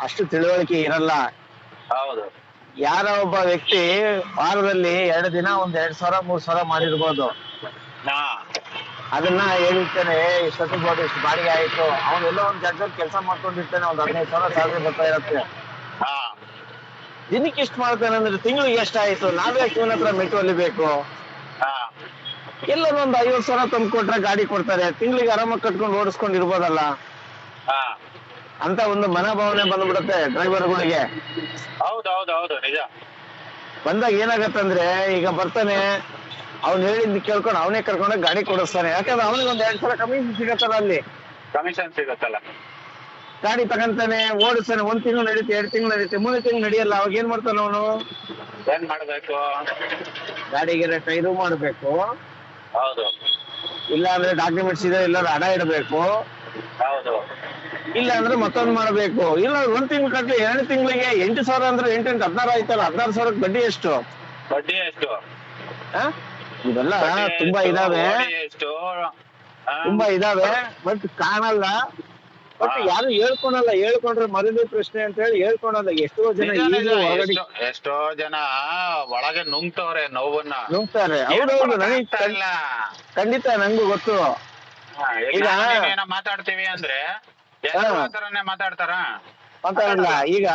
ಅಷ್ಟು ತಿಳುವಳಿಕೆ ಇರಲ್ಲ. ಹೌದು. ಯಾರೋ ಒಬ್ಬ ವ್ಯಕ್ತಿ ವಾರದಲ್ಲಿ ಎರಡು ದಿನ ಒಂದ್ ಎರಡ್ ಸಾವಿರ ಮೂರ್ ಸಾವಿರ ಮಾಡಿರ್ಬೋದು. ಹಾ. ಅದನ್ನ ಹೇಳಿರ್ತಾನೆ ಇಷ್ಟು ಬೋದು ಇಷ್ಟು ಬಾಡಿಗೆ ಆಯ್ತು. ಅವನೆಲ್ಲ ಒಂದ್ ಜಾಗದಲ್ಲಿ ಕೆಲಸ ಮಾಡ್ಕೊಂಡಿರ್ತಾನೆ ಒಂದ್ ಹದಿನೈದು ಸಾವಿರ ಸಾವಿರ ಬರ್ತಾ ಇರತ್ತೆ. ದಿನಕ್ಕೆ ಇಷ್ಟು ಮಾಡ್ತಾನೆ ಅಂದ್ರೆ ತಿಂಗಳಿಗೆ ಎಷ್ಟಾಯ್ತು ನಾವೇ ಇವನ ಹತ್ರ ಮೆಟ್ಟು ಹೊಲಿಬೇಕು ಒಂದ್ ಐವತ್ ಸಾವಿರ ತಂದು ಕೊಟ್ರೆ ಗಾಡಿ ಕೊಡ್ತಾರೆ. ತಿಂಗಳಿಗೆ ಆರಾಮಾಗಿ ಕಟ್ಕೊಂಡು ಓಡಿಸ್ಕೊಂಡಿರ್ಬೋದಲ್ಲ. ಹಾ. ಅಂತ ಒಂದು ಮನೋಭಾವನೆ ಬಂದ್ಬಿಡುತ್ತೆ ಡ್ರೈವರ್ಗಳಿಗೆ. ಹೌದು ಹೌದು ಹೌದು ನಿಜ. ಬಂದಾಗ ಏನಾಗತ್ತಂದ್ರೆ ಈಗ ಬರ್ತಾನೆ ಅವ್ನು ಹೇಳಿದ್ ಕೇಳ್ಕೊಂಡು ಅವನೇ ಕರ್ಕೊಂಡೋಗಿ ಗಾಡಿ ಕೊಡಿಸ್ತಾನೆ. ಯಾಕಂದ್ರೆ ಅವನಿಗೆ ಒಂದ್ ಎರಡ್ ಸಲ ಕಮಿಷನ್ ಸಿಗತ್ತಲ್ಲ ಅಲ್ಲಿ. ಕಮಿಷನ್ ಸಿಗತ್ತಲ್ಲ. ಗಾಡಿ ತಗೊಂತಾನೆ ಓಡಿಸ್ತಾನೆ ಒಂದ್ ತಿಂಗಳು ನಡೀತೆ ಎರಡ್ ತಿಂಗಳು ನಡೀತಿ ಮೂರು ತಿಂಗಳು ನಡೆಯಲ್ಲ ಅವಾಗ ಏನ್ ಮಾಡ್ತಾನೆ ಅವನು? ಏನ್ ಮಾಡ್ಬೇಕು? ಗಾಡಿಗೆ ಟೈರು ಮಾಡ್ಬೇಕು. ಹೌದು. ಇಲ್ಲ ಅಂದ್ರೆ ಡಾಕ್ಯುಮೆಂಟ್ಸ್ ಇದೆ ಇಲ್ಲ ಹಣ ಇಡಬೇಕು. ಹೌದು. ಇಲ್ಲ ಅಂದ್ರೆ ಮತ್ತೊಂದ್ ಮಾಡಬೇಕು ಇಲ್ಲ ಒಂದ್ ತಿಂಗಳು ಕಟ್ಲಿ ಎರಡು ತಿಂಗಳಿಗೆ ಎಂಟು ಸಾವಿರ ಅಂದ್ರೆ ಎಂಟೆಂಟು ಹದಿನಾರು ಆಯ್ತಲ್ಲ ಹದಿನಾರು ಸಾವಿರಕ್ಕೆ ಬಡ್ಡಿ ಎಷ್ಟು ಬಡ್ಡಿ ಎಷ್ಟು ಆ? ಇವೆಲ್ಲ ಬಡ್ಡಿ ತುಂಬಾ ಎಷ್ಟು? ಇದಾವೆ ವಡ್ಡಿ ಎಷ್ಟು ಆ? ತುಂಬಾ ಇದಾವೆ ಬಟ್ ಕಾಣಲ್ಲ ಬಟ್ ಹಾ. ಯಾರು ಹೇಳ್ಕೊಳಲ್ಲ ಹೇಳ್ಕೊಂಡ್ರೆ ಮರಳಿ ಪ್ರಶ್ನೆ ಅಂತ ಹೇಳಿ ಹೇಳ್ಕೊಳಲ್ಲ ಎಷ್ಟೋ ಜನ ನಿಜ, ನಿಜ. ಈಗಲೂ ಹೊರಗಡೆ ಎಷ್ಟೋ- ಎಷ್ಟೋ ಜನ ಒಳಗೆ ನುಂಗ್ತವ್ರೆ ನೋವನ್ನ ನುಗ್ತಾರೆ ಹೌದೌದು ನನಗೆ ಆಗ್ತಾ ಇಲ್ಲ ಖಂಡಿತ ನಂಗೂ ಗೊತ್ತು ಈಗ ಮಾತಾಡ್ತೀವಿ ಅಂದ್ರೆ ಎಲ್ಲರೂ. ಆ ಥರನೇ ಮಾತಾಡ್ತಾರ? ಮಾತಾಡಲ್ಲ ಈಗ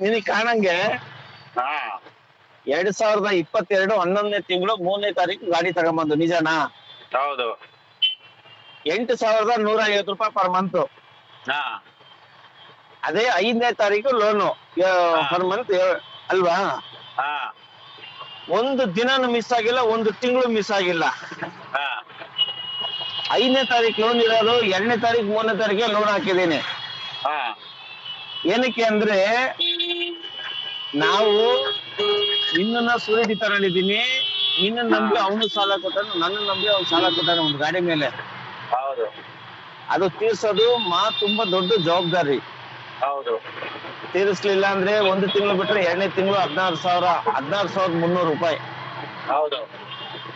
ನಿನಗೆ ಕಾಣಂಗೆ ಹಾ. ಎರಡ್ ಸಾವಿರದ ಇಪ್ಪತ್ತೆರಡು ಹನ್ನೊಂದನೇ ತಿಂಗಳು ಮೂರನೇ ತಾರೀಕು ಗಾಡಿ ತಗೊಂಬಂದು ನಿಜನಾ? ಹೌದು. ಎಂಟು ಸಾವಿರದ ನೂರ ಐವತ್ತು ರೂಪಾಯಿ ಪರ್ ಮಂತ್ ಹಾ. ಅದೇ ಐದನೇ ತಾರೀಕು ಲೋನು ಪರ್ ಮಂತ್ ಅಲ್ವಾ? ಹಾ. ಒಂದು ದಿನನೂ ಮಿಸ್ ಆಗಿಲ್ಲ ಒಂದು ತಿಂಗಳು ಮಿಸ್ ಆಗಿಲ್ಲ. ಐದನೇ ತಾರೀಕು ಲೋನ್ ಇರೋದು ಎರಡನೇ ತಾರೀಕು ಮೂರನೇ ತಾರೀಕೆ ಲೋನ್ ಹಾಕಿದ್ದೀನಿ. ಹಾ. ಏನಕ್ಕೆ ಅಂದ್ರೆ ನಾವು ನಿನ್ನ ಸೂರಿಟಿ ತಗೊಂಡಿದ್ದೀನಿ ನಿನ್ನ ನಂಬಿ ಅವನು ಸಾಲ ಕೊಟ್ಟನು ನನ್ನ ನಂಬಿ ಅವ್ನು ಸಾಲ ಕೊಟ್ಟಾನೆ ಒಂದು ಗಾಡಿ ಮೇಲೆ. ಹೌದು. ಅದು ತೀರ್ಸೋದು ಮಾ ತುಂಬಾ ದೊಡ್ಡ ಜವಾಬ್ದಾರಿ. ಹೌದು. ತೀರಿಸ್ಲಿಲ್ಲ ಅಂದ್ರೆ ಒಂದು ತಿಂಗಳು ಬಿಟ್ರೆ ಎರಡನೇ ತಿಂಗಳು ಹದಿನಾರು ಸಾವಿರ ಹದಿನಾರು ಸಾವಿರದ ಮುನ್ನೂರು ರೂಪಾಯಿ. ಹೌದು.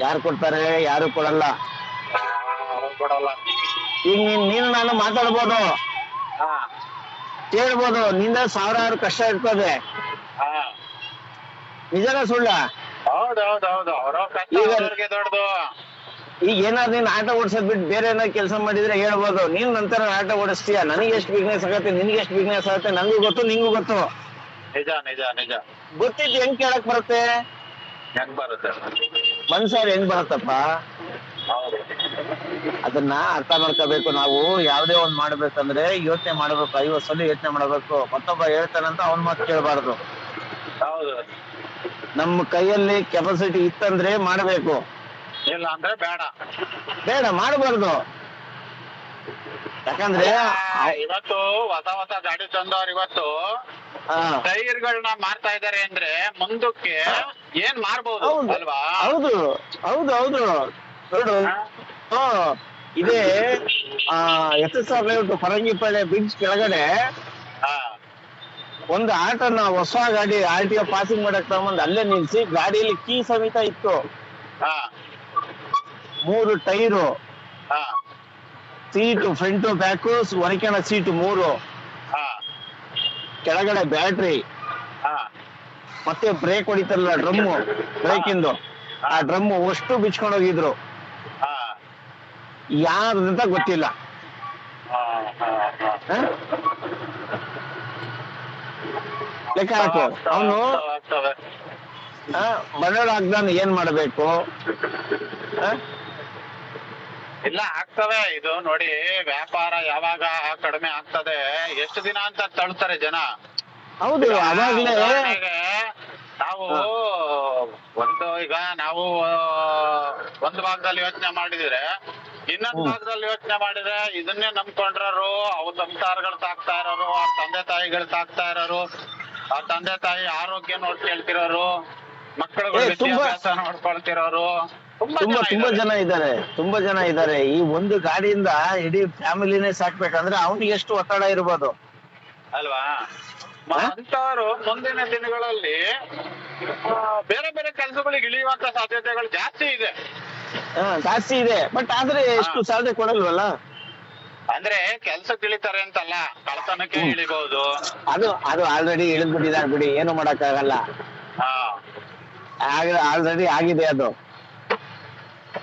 ಯಾರು ಕೊಡ್ತಾರೆ ಯಾರು ಕೊಡಲ್ಲ. ಕೊಡಲ್ಲ. ಈಗ ನೀನ್ ನೀನು ನಾನು ಮಾತಾಡ್ಬೋದು. ಹಾ. ಕೇಳ್ಬೋದು. ನಿಂದ ಸಾವಿರಾರು ಕಷ್ಟ ಇರ್ತದೆ. ಹಾ. ನಿಜನ ಸುಳ್ಳ? ಹೌದು ಹೌದು ಹೌದು. ಅವ್ರ ಕಷ್ಟ ಈಗ- ಅವ್ರಿಗೆ ದೊಡ್ಡದು. ಈಗ ಏನಾದ್ರು ನೀನ್ ಆಟ ಓಡಿಸೋದ್ ಬಿಟ್ಟು ಬೇರೆ ಏನಾದ್ರು ಕೆಲಸ ಮಾಡಿದ್ರೆ ಹೇಳ್ಬೋದು. ನೀನ್ ನಂತರ ಆಟ ಓಡಿಸ್ತೀಯ. ನನಗೆ ಎಷ್ಟು ಬಿಸ್ನೆಸ್ ಆಗತ್ತೆ ನಿನ್ಗೆ ಎಷ್ಟು ಬಿಸ್ನೆಸ್ ಆಗತ್ತೆ ನಂಗೂ ಗೊತ್ತು ನಿಂಗೂ ಗೊತ್ತು. ನಿಜ ನಿಜ ನಿಜ. ಗೊತ್ತಿದ್ದು ಹೆಂಗ್ ಕೇಳಕ್ ಬರುತ್ತೆ? ಹೆಂಗ್ ಬರುತ್ತೆ? ಮನ್ಸಾರ್ ಹೆಂಗ್ ಬರುತ್ತಪ್ಪ? ಅದನ್ನ ಅರ್ಥ ಮಾಡ್ಕೋಬೇಕು ನಾವು. ಯಾವ್ದೇ ಒಂದ್ ಮಾಡ್ಬೇಕಂದ್ರೆ ಯೋಚನೆ ಮಾಡ್ಬೇಕು ಐವತ್ ಸಲ ಯೋಚನೆ ಮಾಡ್ಬೇಕು. ಮತ್ತೊಬ್ಬ ಹೇಳ್ತಾನಂತ ಅವ್ನ್ ಮಾತು ಕೇಳಬಾರ್ದು. ಹೌದು. ನಮ್ಮ ಕೈಯಲ್ಲಿ ಕೆಪಾಸಿಟಿ ಇತ್ತಂದ್ರೆ ಮಾಡ್ಬೇಕು. ಇಲ್ಲ ಅಂದ್ರೆ ಬೇಡ. ಬೇಡ ಮಾಡಬಾರ್ದು. ಯಾಕಂದ್ರೆ ಇವತ್ತು ಹೊಸ ಹೊಸ ಗಾಡಿ ತಂದವ್ರು ಇವತ್ತು ಟೈರ್ಗಳನ್ನ ಮಾರ್ತಾ ಇದಾರೆ ಅಂದ್ರೆ ಮುಂದಕ್ಕೆ ಏನ್ ಮಾರ್ಬೋದು ಅಲ್ವಾ? ಹೌದು. ಹೌದು ಹೌದು. ನೋಡು. ಇದೇ ಆ S S R layout Farangipete bridge ಕೆಳಗಡೆ ಆ ಒಂದು ಆಟೋನ ಹೊಸ ಗಾಡಿ ಆರ್ ಟಿ ಒ ಪಾಸಿಂಗ್ ಮಾಡಕ್ ತಗೊಂಡ್ ಅಲ್ಲೇ ನಿಲ್ಸಿ ಗಾಡಿಯಲ್ಲಿ ಕೀ ಸಮೇತ ಇತ್ತು. ಮೂರು tyre. Seat seat front back ಹೊರಕೆಣ seat ಮೂರು. ಕೆಳಗಡೆ ಬ್ಯಾಟ್ರಿ. ಮತ್ತೆ ಬ್ರೇಕ್ ಹೊಡಿತಾರಲ್ಲ ಡ್ರಮ್ಮು ಬ್ರೇಕಿಂದು. ಆ ಡ್ರಮ್ಮು ಅಷ್ಟು ಬಿಚ್ಕೊಂಡು ಹೋಗಿದ್ರು ಹಾ ಯಾರ್ದಂತ ಗೊತ್ತಿಲ್ಲ. ಹಾ? ಹಾ ಹ? ಲೆಕ್ಕ ಹಾಕು ಅವನು ಬಡವಳ ಹಾಕ್ದಾನ ಏನ್ ಮಾಡ್ಬೇಕು? ಇಲ್ಲ ಆಗ್ತದೆ ಇದು. ನೋಡಿ ವ್ಯಾಪಾರ ಯಾವಾಗ ಕಡಿಮೆ ಆಗ್ತದೆ ಎಷ್ಟು ದಿನ ಅಂತ ತಳ್ತಾರೆ ಜನ. ಹೌದು ನಾವು ಒಂದು ಈಗ ನಾವು ಒಂದು ಭಾಗದಲ್ಲಿ ಯೋಚನೆ ಮಾಡಿದ್ರೆ ಇನ್ನೊಂದು. ಭಾಗದಲ್ಲಿ ಯೋಚನೆ ಮಾಡಿದ್ರೆ ಇದನ್ನೇ ನಂಬ್ಕೊಂಡ್ರರು ಅವ್ರ ಸಂಸಾರಗಳು ಸಾಕ್ತಾ ಇರೋರು ಅವ್ರ ತಂದೆ ತಾಯಿಗಳು ಸಾಕ್ತಾ ಇರೋರು ಅವ್ರ ತಂದೆ ತಾಯಿ ಆರೋಗ್ಯ ನೋಡ್ಕೊಳ್ತಿರೋರು ಮಕ್ಕಳುಗಳು ಏ, ತುಂಬಾ- ವಿದ್ಯಾಭ್ಯಾಸ ನೋಡ್ಕೊಳ್ತಿರೋರು ತುಂಬಾ ತುಂಬಾ ಜನ ತುಂಬಾ ಇದ್ದಾರೆ. ಜನ ಇದ್ದಾರೆ ತುಂಬಾ ಜನ ಇದ್ದಾರೆ ಈ ಒಂದು ಗಾಡಿಯಿಂದ ಇಡೀ ಫ್ಯಾಮಿಲಿನೇ ಸಾಕ್ಬೇಕಂದ್ರೆ ಅವನಿಗೆ ಎಷ್ಟು ಒತ್ತಡ ಇರ್ಬೋದು ಅಲ್ವಾ? ಅಂತವರು ಮುಂದಿನ ದಿನಗಳಲ್ಲಿ ಆ, ಬೇರೆ ಬೇರೆ ಕೆಲಸಗಳಿಗೆ ಇಳಿಯುವಂತ ಸಾಧ್ಯತೆಗಳು ಜಾಸ್ತಿ ಇದೆ ಹ ಜಾಸ್ತಿ ಇದೆ. ಬಟ್ ಆದ್ರೆ ಎಷ್ಟು ಸ್ಯಾಲ್ರಿ ಕೊಡಲ್ವಲ್ಲ? ಅಂದ್ರೆ ಕೆಲ್ಸಕ್ಕೆ ಇಳಿತಾರೆ ಅಂತಲ್ಲ ಕಳ್ತನಕ್ಕೆ. ಇಳಿಬಹುದು ಅದು ಅದು ಆಲ್ರೆಡಿ ಇಳಿದ್ಬಿಟ್ಟಿದ್ದಾರೆ ಬಿಡಿ ಏನು ಮಾಡಕ್ಕಾಗಲ್ಲ. ಹಾ. ಆಲ್ರೆಡಿ ಆಗಿದೆ ಅದು.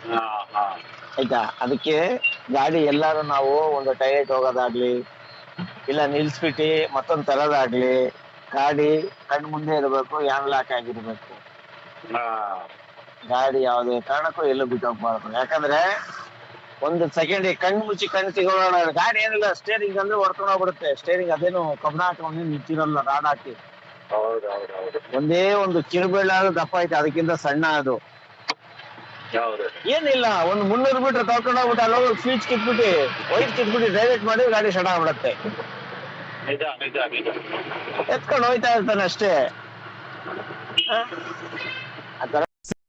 ಹಾ ಹಾ. ಆಯ್ತಾ? ಅದಕ್ಕೆ ಗಾಡಿ ಎಲ್ಲಾರು ನಾವು ಒಂದು ಟೈಟ್ ಹೋಗೋದಾಗ್ಲಿ ಇಲ್ಲ ನಿಲ್ಸ್ಬಿಟ್ಟು ಮತ್ತೊಂದ್ ತರೋದಾಗ್ಲಿ ಗಾಡಿ ಕಣ್ ಮುಂದೆ ಇರಬೇಕು ಯಾನ್ ಲಾಕ್ ಆಗಿರ್ಬೇಕು. ಹಾ. ಗಾಡಿ ಯಾವುದೇ ಕಾರಣಕ್ಕೂ ಎಲ್ಲೂ ಬಿಟ್ಟು ಹೋಗ್ಬಾರ್ದು ಯಾಕಂದ್ರೆ ಒಂದು ಸೆಕೆಂಡ್ ಕಣ್ಣು ಮುಚ್ಚಿ ಕಣ್ಣು ಸಿಗೋಣ ಗಾಡಿ ಏನಿಲ್ಲ ಸ್ಟೇರಿಂಗ್ ಅಂದ್ರೆ ಹೊಡ್ಕೊಂಡು ಹೋಗ್ಬಿಡುತ್ತೆ. ಸ್ಟೇರಿಂಗ್ ಅದೇನು ಕಬ್ಬಣ ಹಾಕೊಂಡು ನಿಂತಿರಲ್ಲ ರಾಡ್ ಹಾಕಿ. ಹೌದು ಹೌದು ಹೌದು ಒಂದೇ ಒಂದು ಕಿರುಬೆಳ್ಳಾದ್ರು ದಪ್ಪ ಐತೆ ಅದಕ್ಕಿಂತ ಸಣ್ಣ ಅದು. ಹೌದು. ಏನಿಲ್ಲ ಒಂದು ಮುನ್ನೂರು ಮೀಟರ್ ತಳ್ಕೊಂಡು ಹೋಗ್ಬಿಟ್ಟು ಅಲ್ಲೋ ಸ್ವಿಚ್ ಕಿತ್ಬಿಟ್ಟು ವೈಟ್ ಕಿತ್ಬಿಟ್ಟು ಡೈರೆಕ್ಟ್ ಮಾಡಿ ಗಾಡಿ ಸಡ ಆಗ್ಬಿಡತ್ತೆ. ನಿಜ ನಿಜ ನಿಜ. ಎತ್ಕೊಂಡು ಹೋಯ್ತಾ ಇರ್ತಾನೆ ಅಷ್ಟೇ. ಆತರ ಆ